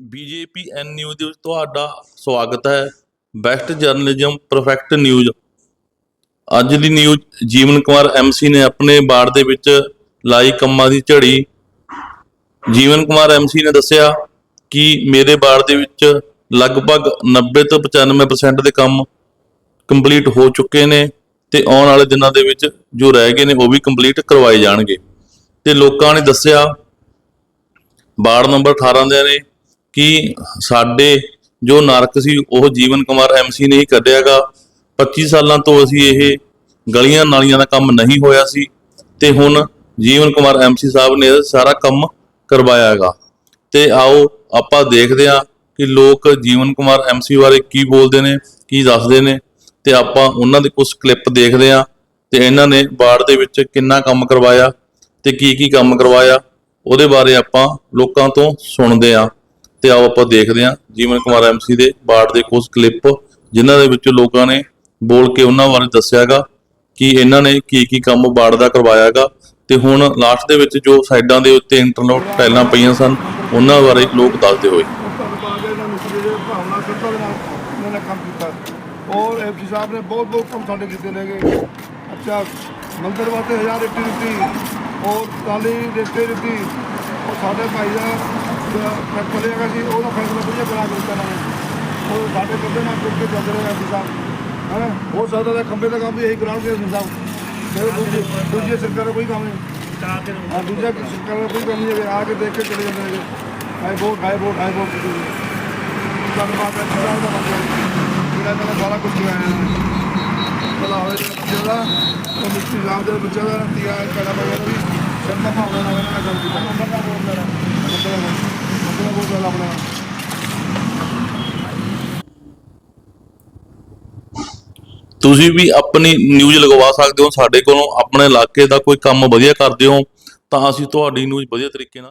BJP ਐਨ news ਦੇ ਵਿੱਚ ਤੁਹਾਡਾ ਸਵਾਗਤ ਹੈ। ਬੈਸਟ ਜਰਨਲਿਜ਼ਮ ਪਰਫੈਕਟ ਨਿਊਜ਼ ਅੱਜ ਦੀ ਨਿਊਜ਼ ਜੀਵਨ ਕੁਮਾਰ ਐਮਸੀ ਨੇ ਆਪਣੇ ਬਾੜ ਦੇ ਵਿੱਚ ਲਾਈ ਕੰਮਾਂ ਦੀ ਝੜੀ। ਜੀਵਨ ਕੁਮਾਰ ਐਮਸੀ ਨੇ ਦੱਸਿਆ ਕਿ ਮੇਰੇ ਬਾੜ ਦੇ ਵਿੱਚ ਲਗਭਗ 90 ਤੋਂ 95% ਦੇ ਕੰਮ ਕੰਪਲੀਟ ਹੋ ਚੁੱਕੇ ਨੇ ਤੇ ਆਉਣ ਵਾਲੇ ਦਿਨਾਂ ਦੇ ਵਿੱਚ ਜੋ ਰਹਿ ਗਏ ਨੇ ਉਹ ਵੀ ਕੰਪਲੀਟ ਕਰਵਾਏ ਜਾਣਗੇ। ਤੇ ਲੋਕਾਂ ਨੇ ਦੱਸਿਆ, ਵਾਰਡ ਨੰਬਰ 18 ਦੇ ਨੇ। ਕਿ ਸਾਡੇ ਜੋ ਨਰਕ ਸੀ, ਉਹ ਜੀਵਨ ਕੁਮਾਰ ਐਮਸੀ ਨੇ ਹੀ ਕੱਢਿਆਗਾ। 25 ਸਾਲਾਂ ਤੋਂ ਅਸੀਂ ਇਹ ਗਲੀਆਂ ਨਾਲੀਆਂ ਦਾ ਕੰਮ ਨਹੀਂ ਹੋਇਆ ਸੀ ਤੇ ਹੁਣ ਜੀਵਨ ਕੁਮਾਰ ਐਮਸੀ ਸਾਹਿਬ ਨੇ ਸਾਰਾ ਕੰਮ ਕਰਵਾਇਆ ਹੈਗਾ ਤੇ ਆਓ ਆਪਾਂ ਦੇਖਦੇ ਹਾਂ ਕਿ ਲੋਕ ਜੀਵਨ ਕੁਮਾਰ ਐਮਸੀ ਬਾਰੇ ਕੀ ਬੋਲਦੇ ਨੇ, ਕੀ ਦੱਸਦੇ ਨੇ। ਤੇ ਆਪਾਂ ਉਹਨਾਂ ਦੇ ਕੁਝ ਕਲਿੱਪ ਦੇਖਦੇ ਹਾਂ ਤੇ ਇਹਨਾਂ ਨੇ ਵਾਰਡ ਦੇ ਵਿੱਚ ਕਿੰਨਾ ਕੰਮ ਕਰਵਾਇਆ ਤੇ ਕੀ ਕੀ ਕੰਮ ਕਰਵਾਇਆ, ਉਹਦੇ ਬਾਰੇ ਆਪਾਂ ਲੋਕਾਂ ਤੋਂ ਸੁਣਦੇ ਹਾਂ। ਤੇ ਆਓ ਆਪਾਂ ਦੇਖਦੇ ਹਾਂ ਜੀਵਨ ਕੁਮਾਰ ਐਮਸੀ ਦੇ ਵਾਰਡ ਦੇ ਕੁਝ ਕਲਿੱਪ ਜਿਨ੍ਹਾਂ ਦੇ ਵਿੱਚ ਲੋਕਾਂ ਨੇ ਬੋਲ ਕੇ ਉਹਨਾਂ ਬਾਰੇ ਦੱਸਿਆਗਾ ਕਿ ਇਹਨਾਂ ਨੇ ਕੀ ਕੀ ਕੰਮ ਵਾਰਡ ਦਾ ਕਰਵਾਇਆਗਾ ਤੇ ਹੁਣ ਲਾਸਟ ਦੇ ਵਿੱਚ ਜੋ ਸਾਈਡਾਂ ਦੇ ਉੱਤੇ ਇੰਟਰਲੋਕ ਟਾਈਲਾਂ ਪਈਆਂ ਸਨ, ਉਹਨਾਂ ਬਾਰੇ ਲੋਕ ਦੱਸਦੇ ਹੋਏ। ਧੰਨਵਾਦ ਹੈ ਇਹਨਾਂ ਮਿਸਤਰੀ ਦੇ ਭਾਵਨਾ ਸ਼ਰਧਾ ਦੇ ਨਾਲ ਇਹਨਾਂ ਨੇ ਕੰਮ ਕੀਤਾ ਔਰ ਐਮਸੀ ਸਾਹਿਬ ਨੇ ਬਹੁਤ ਬਹੁਤ ਕੰਮ ਸਾਡੇ ਕੀਤੇ ਨੇਗੇ ਅੱਛਾ, ਮੰਦਰ ਵਾਸਤੇ ਹਜ਼ਾਰ ਇੱਟੀ ਦਿੱਤੀ, ਔਰ ਟਾਲੀ ਦਿੱਤੇ ਦਿੱਤੀ, ਔਰ ਸਾਡੇ ਭਾਈ ਦਾ ਟਰੈਕਟਰ ਲਿਆਗਾ ਸੀ ਉਹਦਾ ਫੈਸਲਾ ਵਧੀਆ ਬਣਾ ਕੇ ਦਿੱਤਾ ਇਹਨਾਂ ਨੇ ਔਰ ਸਾਡੇ ਬੰਦੇ ਨਾਲ ਜੁੜ ਕੇ ਚੱਲ ਰਹੇ ਐਮਸੀ ਸਾਹਿਬ ਹੈ ਹੋ ਸਕਦਾ ਹੈ ਖੰਬੇ ਦਾ ਕੰਮ ਵੀ ਇਹੀ ਕਰਾਉਣਗੇ ਐਮਸੀ ਸਾਹਿਬ ਫਿਰ ਦੂਜੀ ਦੂਜੀ ਸਰਕਾਰ ਦਾ ਕੋਈ ਕੰਮ ਨਹੀਂ। ਹਾਂ, ਦੂਜਾ ਸਰਕਾਰ ਦਾ ਕੋਈ ਕੰਮ ਨਹੀਂ ਹੈ ਆ ਕੇ ਦੇਖ ਕੇ ਚਲੇ ਜਾਂਦੇ ਨੇ। High vote high vote high vote. ਧੰਨਵਾਦ ਹੈ ਸਰਕਾਰ ਦਾ ਮਤਲਬ ਜਿਹੜਾ ਇਹਨਾਂ ਨੇ ਸਾਰਾ ਕੁਝ ਕਰਾਇਆ ਇਹਨਾਂ ਨੇ ਭਲਾ ਹੋਵੇ ਤੇ ਬੱਚੇ ਦਾ, ਉਹ ਮਿਸਟਰੀ ਸਾਹਿਬ ਦੇ ਬੱਚੇ ਦਾ ਤੀਆ ਕੜਾ ਵਗੈਰਾ ਵੀ ਸ਼ਰਮਾ ਭਾਵਨਾ ਨਾਲ ਇਹਨਾਂ ਨੇ ਕੰਮ ਕੀਤਾ ਨੰਬਰ ਦਾ ਬੋਲ ਮੇਰਾ ਨੰਬਰ ਦਾ ਨੰਬਰ ਦਾ ਬੋਲ ਆਪਣਾ ਤੁਸੀਂ ਵੀ ਆਪਣੀ ਨਿਊਜ਼ ਲਗਵਾ ਸਕਦੇ ਹੋ, ਸਾਡੇ ਕੋਲੋਂ ਆਪਣੇ ਇਲਾਕੇ ਦਾ ਕੋਈ ਕੰਮ ਵਧੀਆ ਕਰਦੇ ਹੋ, ਤਾਂ ਅਸੀਂ ਤੁਹਾਡੀ ਨਿਊਜ਼ ਵਧੀਆ ਤਰੀਕੇ ਨਾਲ